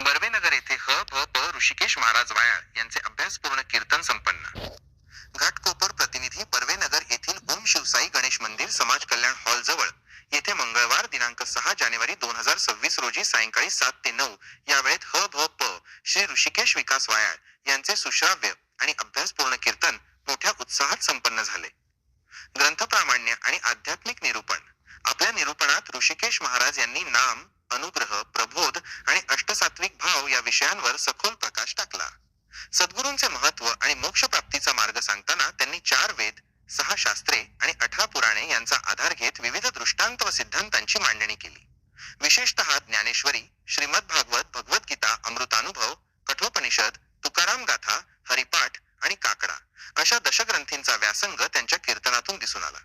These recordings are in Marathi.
बर्वेनगर येथे ह भ प ऋषिकेश महाराज वायाळ यांचे अभ्यासपूर्ण कीर्तन संपन्न. घाटकोपर प्रतिनिधी बर्वेनगर येथील ओम शिवसाई गणेश मंदिर समाज कल्याण हॉल जवळ. येथे मंगळवार दिनांक सहा जानेवारी दोन हजार सव्वीस रोजी सायंकाळी सात ते नऊ या वेळेत ह भ प श्री ऋषिकेश विकास वायाळ यांचे सुश्राव्य आणि अभ्यासपूर्ण कीर्तन मोठ्या उत्साहात संपन्न झाले. ग्रंथप्रामाण्य आणि आध्यात्मिक निरूपण. आपल्या निरूपणात ऋषिकेश महाराज यांनी नाम अनुग्रह प्रबोध आणि अष्टसात्विक भाव या विषयांवर सखोल प्रकाश टाकला. सद्गुरूंचे महत्त्व आणि मोक्ष प्राप्तीचा मार्ग सांगताना त्यांनी चार वेद सहा शास्त्रे आणि अठरा पुराणे यांचा आधार घेत विविध दृष्टांत व सिद्धांतांची मांडणी केली. विशेषतः ज्ञानेश्वरी श्रीमद भागवत भगवद्गीता अमृतानुभव कठोपनिषद तुकाराम गाथा हरिपाठ आणि काकडा अशा दशग्रंथींचा व्यासंग त्यांच्या कीर्तनातून दिसून आला.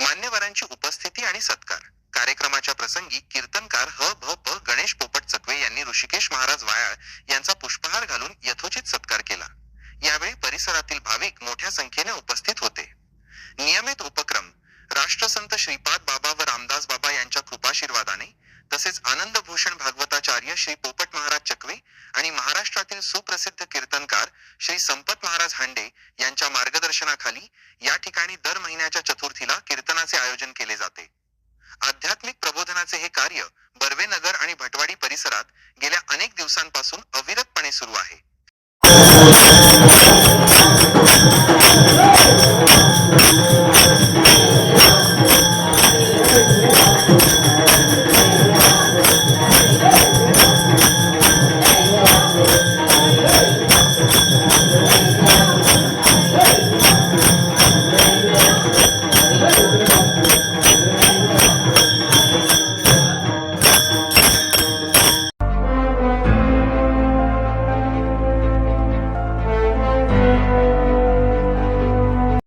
मान्यवरांची उपस्थिती आणि सत्कार. कार्यक्रमाच्या प्रसंगी कीर्तनकार ह भ प गणेश पोपट चकवे यांनी ऋषिकेश महाराज वायाळ यांचा पुष्पहार घालून यथोचित सत्कार केला. यावेळी परिसरातील भाविक मोठ्या संख्येने उपस्थित होते. नियमित उपक्रम राष्ट्रसंत श्रीपाद बाबा व रामदास बाबा यांच्या कृपाशीर्वादाने तसेच आनंद भूषण भागवताचार्य श्री पोपट महाराज चकवे आणि महाराष्ट्रातील सुप्रसिद्ध कीर्तनकार श्री संपत महाराज हांडे यांच्या मार्गदर्शनाखाली या ठिकाणी दर महिन्याच्या चतुर्थीला कीर्तनाचे आयोजन केले जाते. आध्यात्मिक प्रबोधनाचे हे कार्य बर्वेनगर आणि भटवाडी परिसरात गेल्या अनेक दिवसांपासून अविरतपणे सुरू आहे. Thank